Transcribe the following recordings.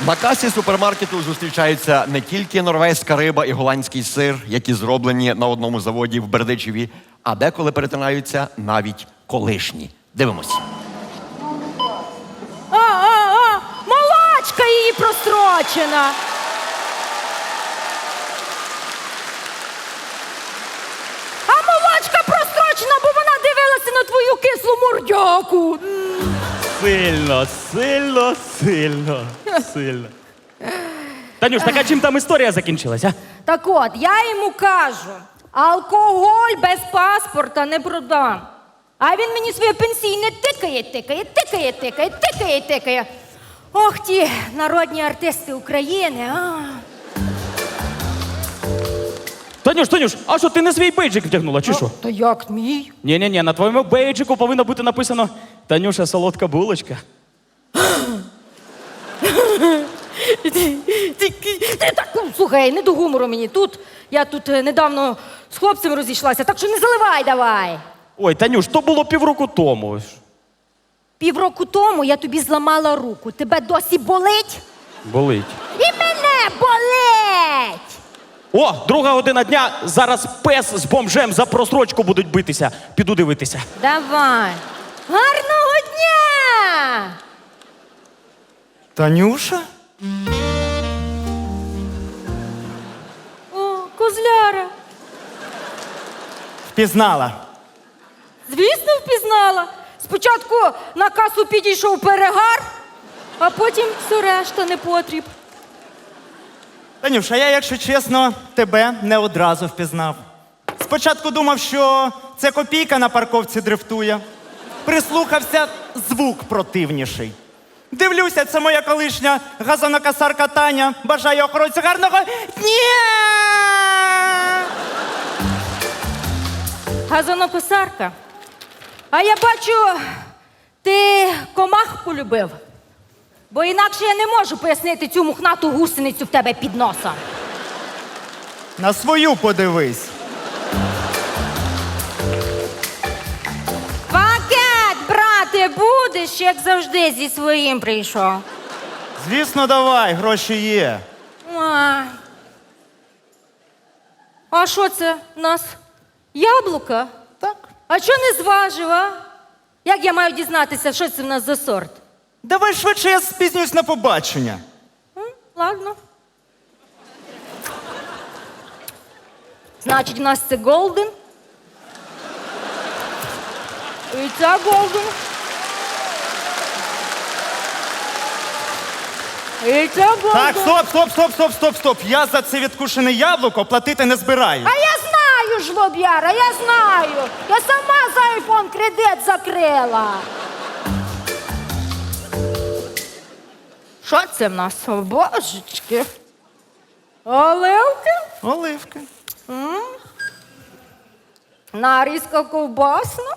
На касі супермаркету зустрічаються не тільки норвезька риба і голландський сир, які зроблені на одному заводі в Бердичеві, а деколи перетинаються навіть колишні. Дивимось. А, а, а, малачка її прострочена. А малачка прострочена, бо вона дивилася на твою кислу мордяку. Сильно, сильно, сильно, сильно. Танюш, так а чим там історія закінчилась, а? Так от, я йому кажу, алкоголь без паспорта не продам. А він мені своє пенсійне тикає, тикає, тикає, тикає, тикає, тикає. Ох ті народні артисти України. А. Танюш, Танюш, а що ти не свій бейджик вдягнула, чи що? То як мій? Ні, ні, ні, на твоєму бейджику повинно бути написано Танюша солодка булочка. Ти, ти, ти так, ну, слухай, не до гумору мені тут. Я тут е, недавно з хлопцем розійшлася, так що не заливай давай. Ой, Танюш, то було півроку тому. Півроку тому я тобі зламала руку. Тебе досі болить? Болить. І мене болить! О, друга година дня. Зараз пес з бомжем за просрочку будуть битися. Піду дивитися. Давай. Гарного дня! Танюша? О, козляра. Впізнала. Звісно, впізнала. Спочатку на касу підійшов перегар, а потім все решта не потріб. Танюша, я, якщо чесно, тебе не одразу впізнав. Спочатку думав, що це копійка на парковці дрифтує. Прислухався звук противніший. Дивлюся, це моя колишня газонокосарка Таня. Бажаю охоронцю гарного дня! Газонокосарка. А я бачу, ти комах полюбив. Бо інакше я не можу пояснити цю мухнату гусеницю в тебе під носом. На свою подивись. Будеш, як завжди, зі своїм прийшов. Звісно, давай, гроші є. А, а що це у нас? Яблука? Так. А що не зважив, а? Як я маю дізнатися, що це в нас за сорт? Давай швидше, я спізнюсь на побачення. М, Ладно. Значить, у нас це голден. І це голден. І це голден. Так, стоп, стоп, стоп, стоп, стоп, стоп. Я за це відкушене яблуко платити не збираю. А я знаю, жлоб'яра, я знаю. Я сама за айфон кредит закрила. Що це в нас? О, божечки. Оливки? Оливки. Нарізка ковбасна?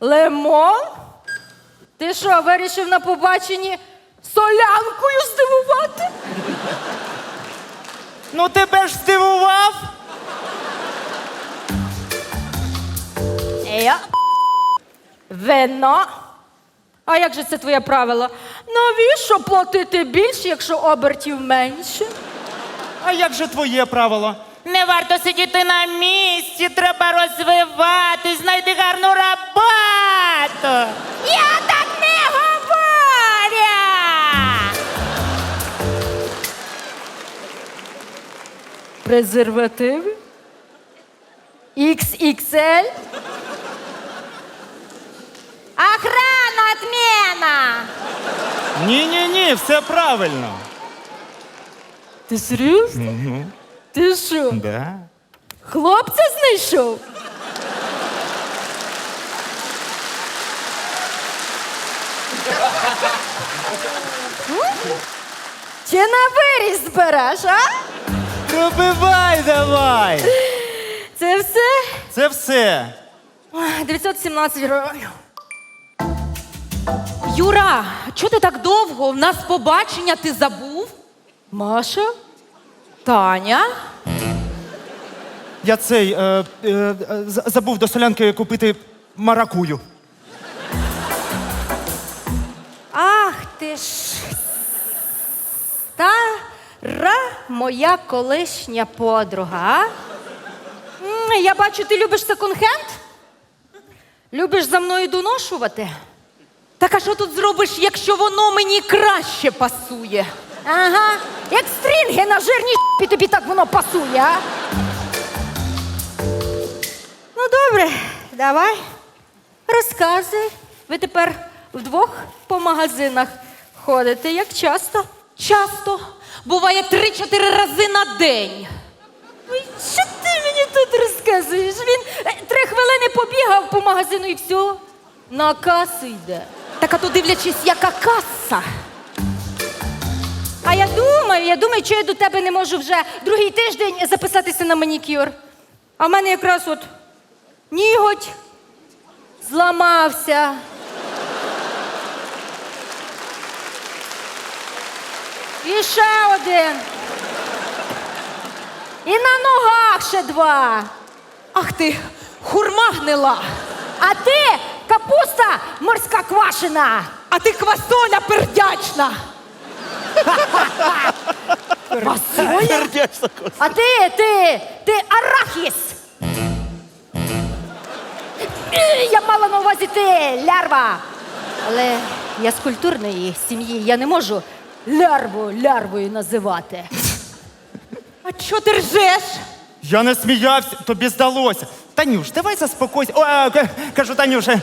Лимон? Ти що, вирішив на побаченні солянкою здивувати? Ну тебе ж здивував. Я. Вино. А як же це твоє правило? Навіщо платити більше, якщо обертів менше? А як же твоє правило? Не варто сидіти на місці, треба розвивати, знайти гарну Презервативи? XXL? Охрана отмена! Ні, ні, ні, все правильно. Ти серйозно? Ти що, Да. хлопця знайшов? Чи на виріс збереш, а? Пробивай давай. Це все? Це все. 917 гривень. Юра, чого ти так довго? У нас побачення ти забув? Маша? Таня? Я цей е, е, з- забув до солянки купити маракую. Ах ти ж. Стара моя колишня подруга. Я бачу, ти любиш секонд-хенд? Любиш за мною доношувати? Так а що тут зробиш, якщо воно мені краще пасує? Ага, як стрінги на жирній шпі, тобі так воно пасує, а? Ну, добре, давай. Розказуй. Ви тепер вдвох по магазинах ходите, як часто? Часто. Буває три-чотири рази на день. Ой, що ти мені тут розказуєш? Він е, три хвилини побігав по магазину і все. На касу йде. Так а то дивлячись, яка каса. А я думаю, я думаю, що я до тебе не можу вже другий тиждень записатися на манікюр. А в мене якраз от ніготь зламався. І ще один. І на ногах ще два. Ах ти, хурма гнила. А ти капуста морська квашена. А ти квасоля пердячна. А ти, ти, ти арахіс. Е, Я мала на увазі ти, лярва. Але я з культурної сім'ї, я не можу лярву лярвою називати. А чого ти ржеш? Я не сміявся, тобі здалося. Танюш, давай заспокойся. О, а, к- кажу, Танюш. Не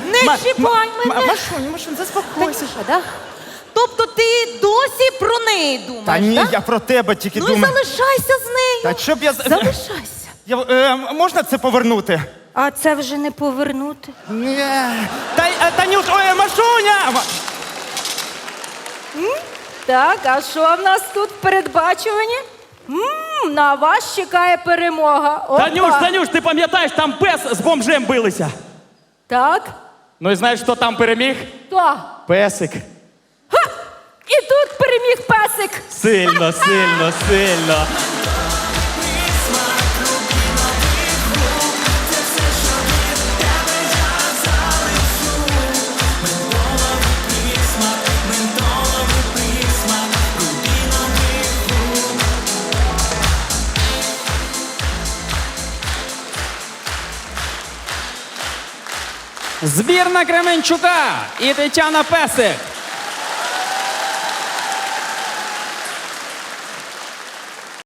чіпай мене. Машунь, Машунь, заспокойся. Танюша, да? Тобто ти досі про неї думаєш, Та ні, так? я про тебе тільки Ну і думаю. залишайся з нею. Та щоб я... з- Залишайся. Я, е, можна це повернути? А це вже не повернути. Ні. Та, е, Танюш, ой, Машуня! Ма- Так, а що в нас тут передбачувані? передбачуванні? М, на вас чекає перемога. Опа. Танюш, Танюш, ти пам'ятаєш, там пес з бомжем билися. Так, Ну і знаєш, хто там переміг? то. Песик. Ха! І тут переміг песик. Сильно, сильно, сильно. Збірна Кременчука і Тетяна Песик